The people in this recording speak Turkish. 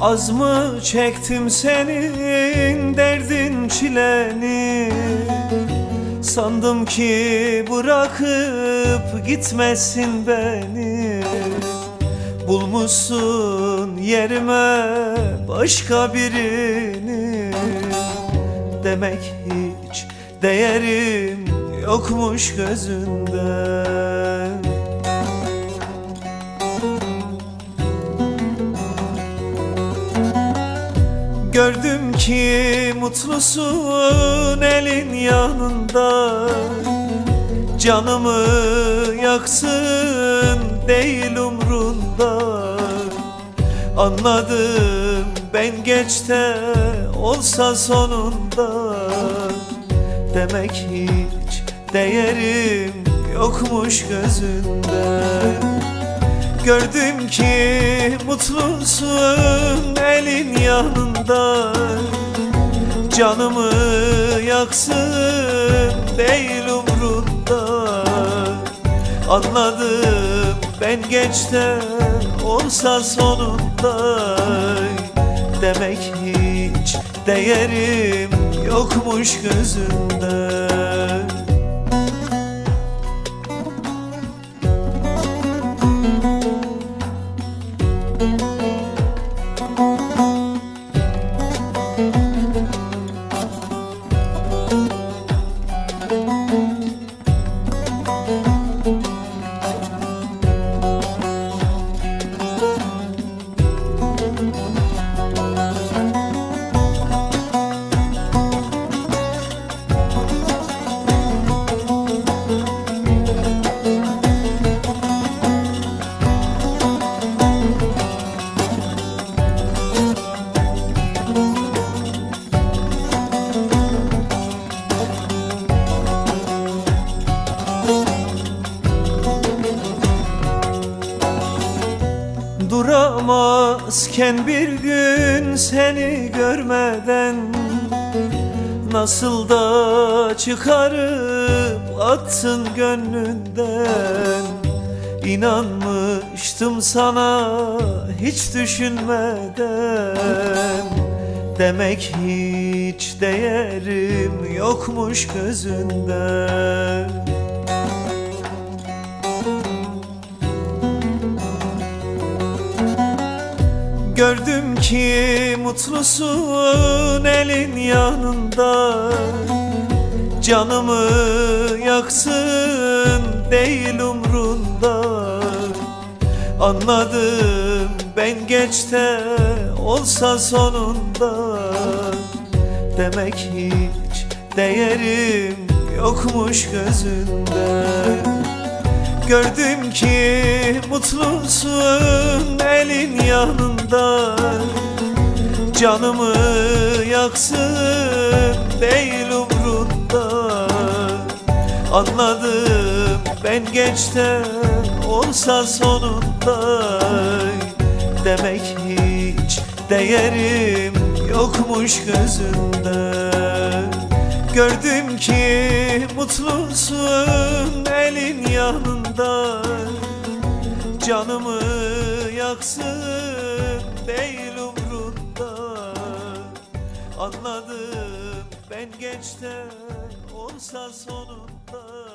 Az mı çektim senin derdin çileni? Sandım ki bırakıp gitmezsin beni. Bulmuşsun yerime başka birini. Demek hiç değerim yokmuş gözünde Gördüm ki mutlusun elin yanında. Canımı yaksın değil umrunda. Anladım ben geçte olsa sonunda. Demek hiç değerim yokmuş gözünde Gördüm ki mutlusun elin yanında. Canımı yaksın değil umrunda. Anladım ben geçte olsa sonunda. Demek hiç değerim yokmuş gözünde Duramazken bir gün seni görmeden Nasıl da çıkarıp attın gönlünden? İnanmıştım sana hiç düşünmeden. Demek hiç değerim yokmuş gözünde Gördüm ki mutlusun elin yanında. Canımı yaksın değil umrunda. Anladım ben geçte olsa sonunda. Demek hiç değerim yokmuş gözünde Gördüm ki mutlusun elin yanında. Canımı yaksın değil umrunda. Anladım ben geçte olsa sonunda. Demek hiç değerim yokmuş gözünde Gördüm ki mutlusun elin yanında. Canımı yaksın değil umrunda. Anladım ben geçte olsa sonunda